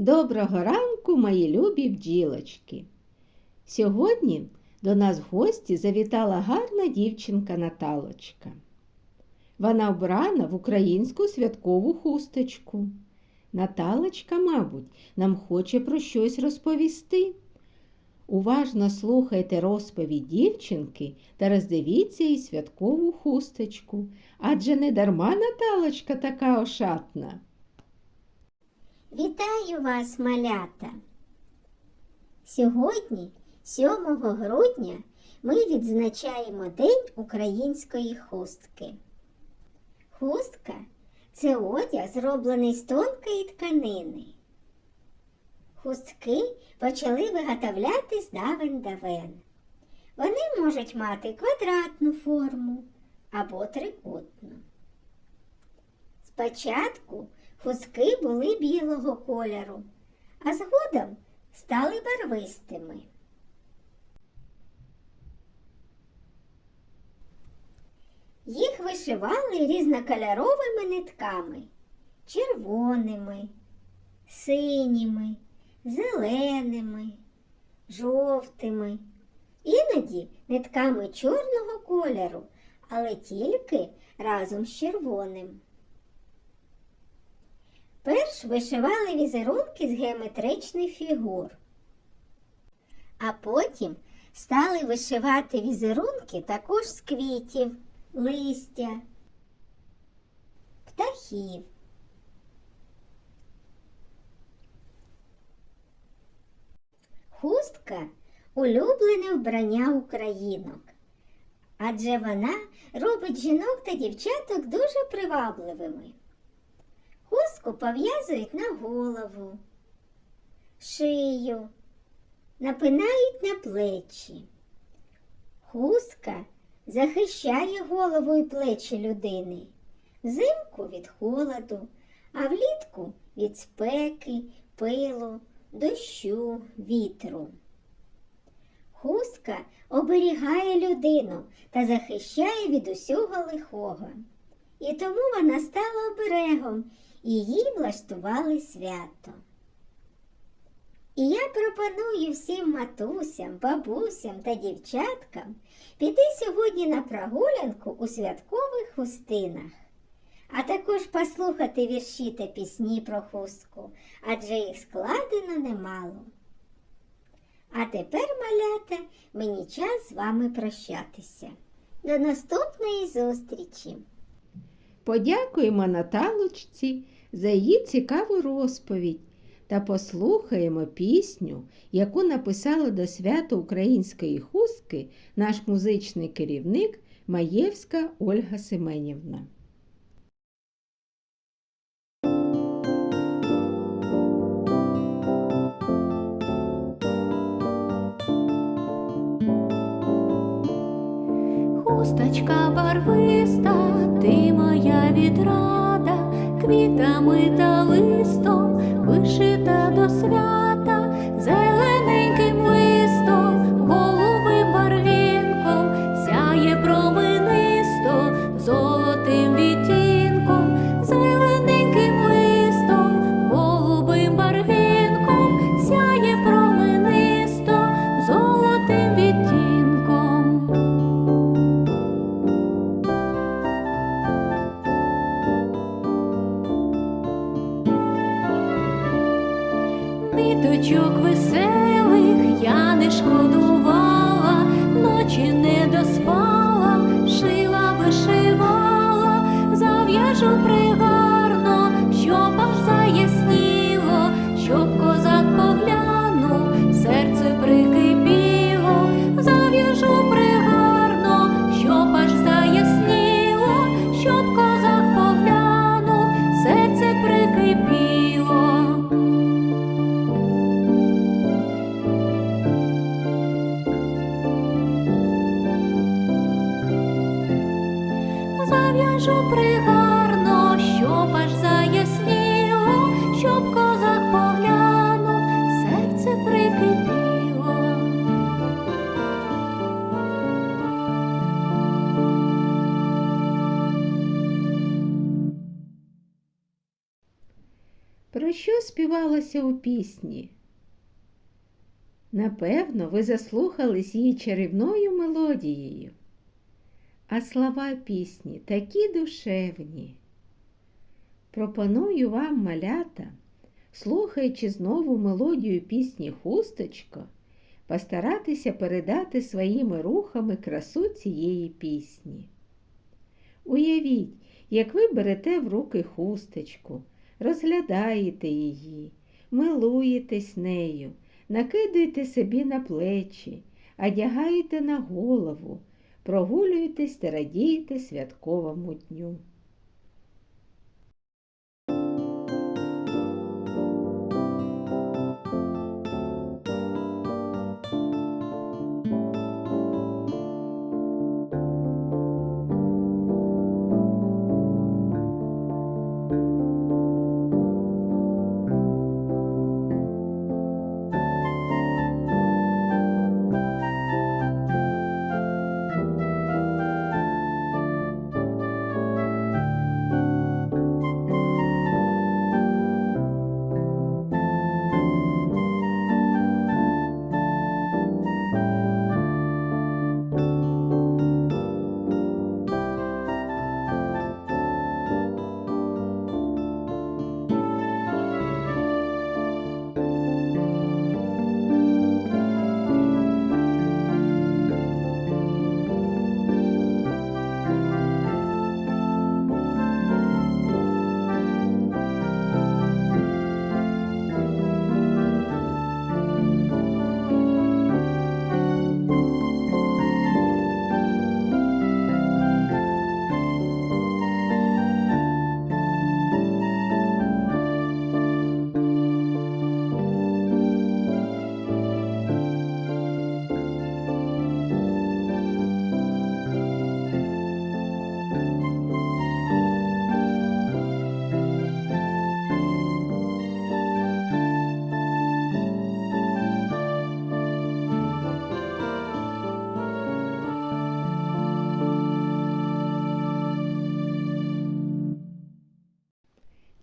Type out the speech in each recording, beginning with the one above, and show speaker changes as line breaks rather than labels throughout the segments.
Доброго ранку, мої любі бджілочки. Сьогодні до нас в гості завітала гарна дівчинка Наталочка. Вона вбрана в українську святкову хусточку. Наталочка, мабуть, нам хоче про щось розповісти. Уважно слухайте розповідь дівчинки та роздивіться їй святкову хусточку. Адже не дарма Наталочка така ошатна.
Вітаю вас, малята! Сьогодні, 7 грудня, ми відзначаємо День української хустки. Хустка це одяг, зроблений з тонкої тканини. Хустки почали виготовляти з давен давен. Вони можуть мати квадратну форму або трикутну. Спочатку хустки були білого кольору, а згодом стали барвистими. Їх вишивали різнокольоровими нитками червоними, синіми, зеленими, жовтими, іноді нитками чорного кольору, але тільки разом з червоним. Перш вишивали візерунки з геометричних фігур, а потім стали вишивати візерунки також з квітів, листя, птахів. Хустка улюблене вбрання українок, адже вона робить жінок та дівчаток дуже привабливими. Хустку пов'язують на голову, шию, напинають на плечі. Хустка захищає голову і плечі людини, взимку від холоду, а влітку від спеки, пилу, дощу, вітру. Хустка оберігає людину та захищає від усього лихого. І тому вона стала оберегом і їй влаштували свято. І я пропоную всім матусям, бабусям та дівчаткам піти сьогодні на прогулянку у святкових хустинах, а також послухати вірші та пісні про хустку, адже їх складено немало. А тепер, малята, мені час з вами прощатися. До наступної зустрічі!
Подякуємо Наталочці за її цікаву розповідь та послухаємо пісню, яку написала до свята української хустки наш музичний керівник Маєвська Ольга Семенівна.
Хусточка барвиста, ти моя відрада, квітами та листом вишита до свята, зелененьким
співалося у пісні? Напевно, ви заслухались її чарівною мелодією. А слова пісні такі душевні. Пропоную вам, малята, слухаючи знову мелодію пісні Хусточко, постаратися передати своїми рухами красу цієї пісні. Уявіть, як ви берете в руки хусточку, розглядаєте її, милуєтесь нею, накидуєте собі на плечі, одягаєте на голову, прогулюєтесь та радієте святковому дню.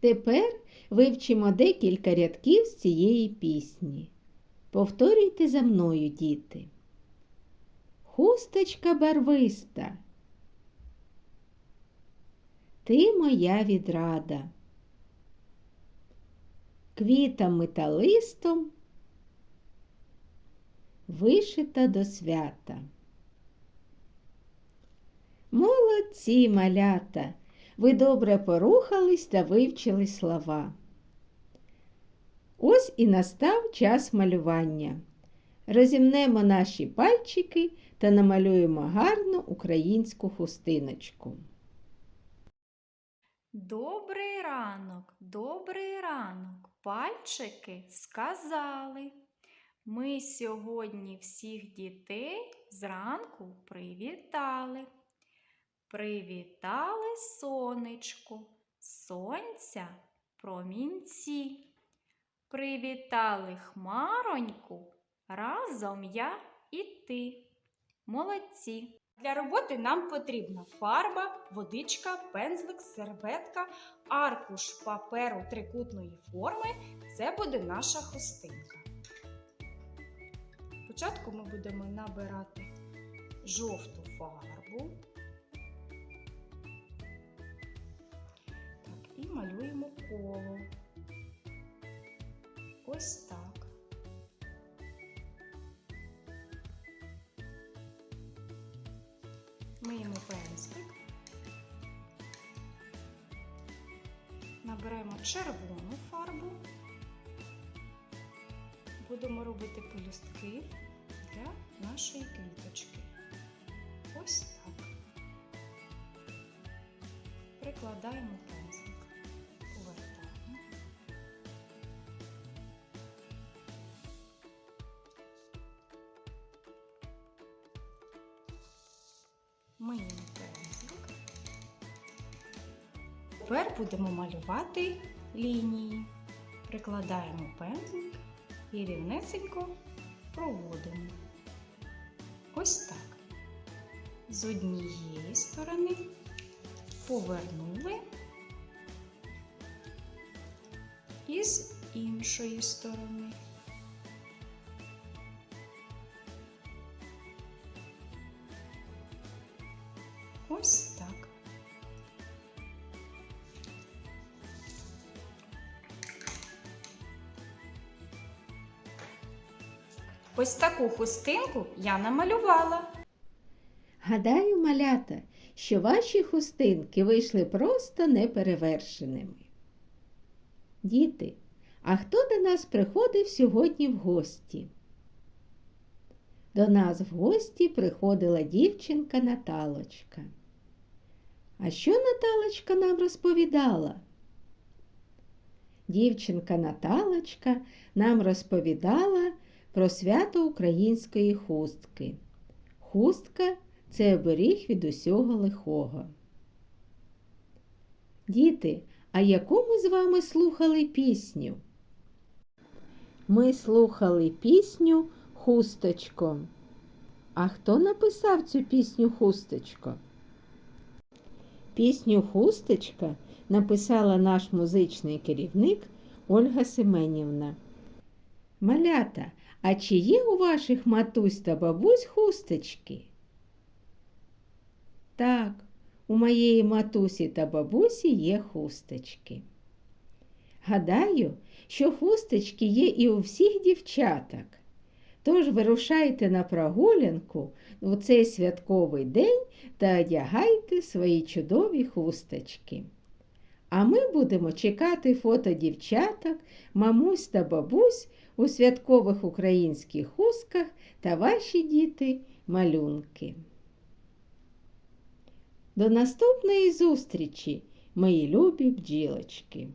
Тепер вивчимо декілька рядків з цієї пісні. Повторюйте за мною, діти. Хусточка барвиста. Ти моя відрада. Квітами та листом вишита до свята. Молодці малята! Ви добре порухались та вивчили слова. Ось і настав час малювання. Розімнемо наші пальчики та намалюємо гарну українську хустиночку.
Добрий ранок, добрий ранок, пальчики сказали. Ми сьогодні всіх дітей зранку привітали. Привітали сонечко, сонця промінці. Привітали хмароньку, разом я і ти. Молодці!
Для роботи нам потрібна фарба, водичка, пензлик, серветка, аркуш паперу трикутної форми. Це буде наша хустинка. Спочатку ми будемо набирати жовту фарбу. І малюємо коло. Ось так. Миємо пензлик. Наберемо червону фарбу. Будемо робити пелюстки для нашої квіточки. Ось так. Прикладаємо пензлик. Миємо пензлик. Тепер будемо малювати лінії. Прикладаємо пензлик і рівнесенько проводимо. Ось так. З однієї сторони повернули і з іншої сторони. Ось так. Ось таку хустинку я намалювала.
Гадаю, малята, що ваші хустинки вийшли просто неперевершеними. Діти, а хто до нас приходив сьогодні в гості? До нас в гості приходила дівчинка Наталочка. А що Наталочка нам розповідала? Дівчинка Наталочка нам розповідала про свято української хустки. Хустка це оберіг від усього лихого. Діти, а яку ми з вами слухали пісню? Ми слухали пісню Хусточко. А хто написав цю пісню Хусточко? Пісню Хусточка написала наш музичний керівник Ольга Семенівна. Малята, а чи є у ваших матусь та бабусь хусточки? Так, у моєї матусі та бабусі є хусточки. Гадаю, що хусточки є і у всіх дівчаток. Тож вирушайте на прогулянку у цей святковий день та одягайте свої чудові хусточки. А ми будемо чекати фото дівчаток, мамусь та бабусь у святкових українських хустках та ваші діти малюнки. До наступної зустрічі, мої любі бджілочки!